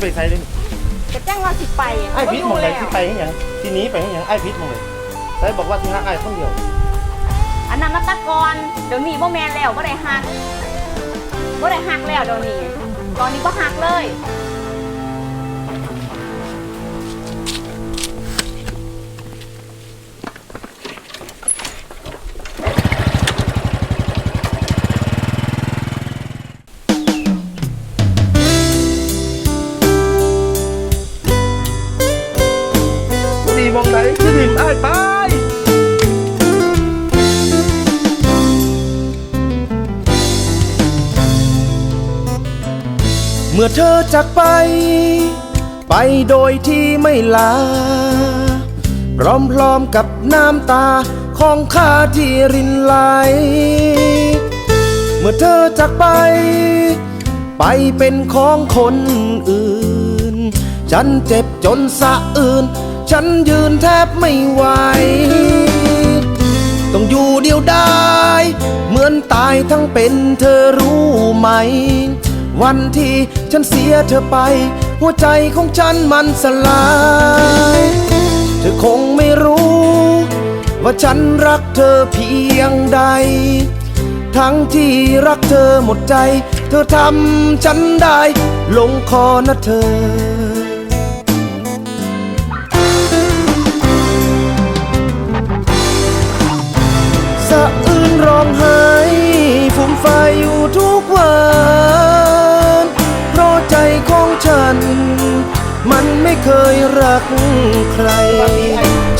ไปใส่เลยจะแจ้งว่าสิไปไอ้พิษหมองไหนแล้วที่ไปให้หยังทีนี้ไปให้หยังไอ้พิษหมองเลยใส่บอกว่าที่ฮักไอ้คนเดียว อันนั้นมาตะกอนเดี๋ยวนี้บ่แมนแล้วบ่ได้หักบ่ได้หักแล้วเดี๋ยวนี้ตอนนี้บ่หักเลย ดีมองไหนคือถิ่มอ้ไปเมื่อเธอจากไป ไปโดยที่ไม่ลา พร้อมๆกับน้ำตาของข้าที่รินไหล เมื่อเธอจากไป ไปเป็นของคนอื่น ฉันเจ็บจนสะอื่น ฉันยืนแทบไม่ไหว ต้องอยู่เดียวดายเหมือนตายทั้งเป็นเธอรู้ไหม วันที่ฉันเสียเธอไป หัวใจของฉันมันสลาย เธอคงไม่รู้ ว่าฉันรักเธอเพียงใด ทั้งที่รักเธอหมดใจ เธอทำฉันได้ ลงคอนะเธอ กใคร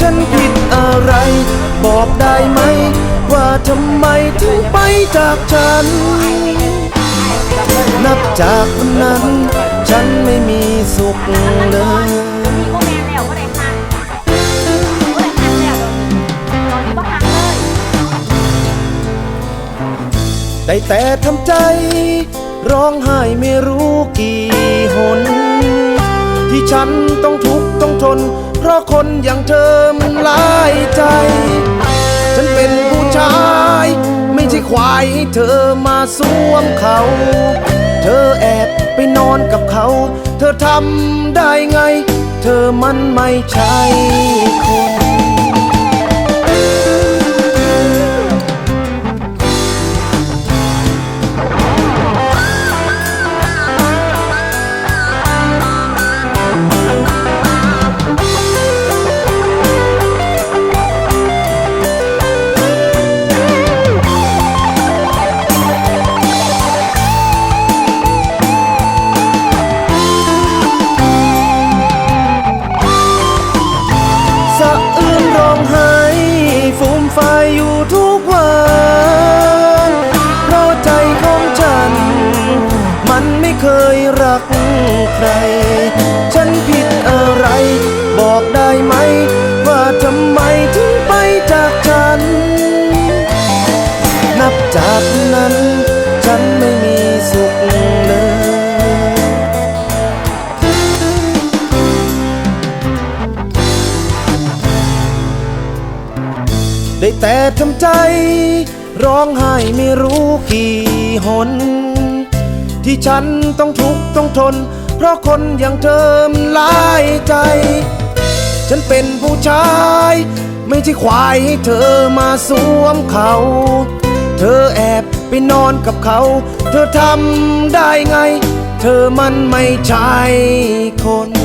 ฉันผิดอะไร บอกได้ไหม ว่าทำไมถึงไปจากฉัน นับจากวันนั้น ฉันไม่มีสุขอันนั้นมันเลก่อนยเดี๋ยวนี้บ่แมนแล้วบ่ได้หักบ่ได้หักแล้วเดี๋ยวนี้ตอนนี้บ่หักเลยได้แต่ทำใจ ร้องไห้ไม่รู้กี่หนที่ ฉันต้องทุกข์ต้องทน เพราะคนอย่างเธอมันลายใจ ฉันเป็นผู้ชาย ไม่ใช่ควายให้เธอมาสวมเขา เธอแอบไปนอนกับเขา เธอทำได้ไง เธอมันไม่ใช่คน จากนั้นฉันไม่มีสุขเลยได้แต่ทำใจ ร้องไห้ไม่รู้กี่หน ที่ฉันต้องทุกข์ต้องทน เพราะคนอย่างเธอมันลายใจ ฉันเป็นผู้ชาย ไม่ใช่ควายให้เธอมาสวมเขา เธอแอบไปนอนกับเขา เธอทำได้ไง เธอมันไม่ใช่คน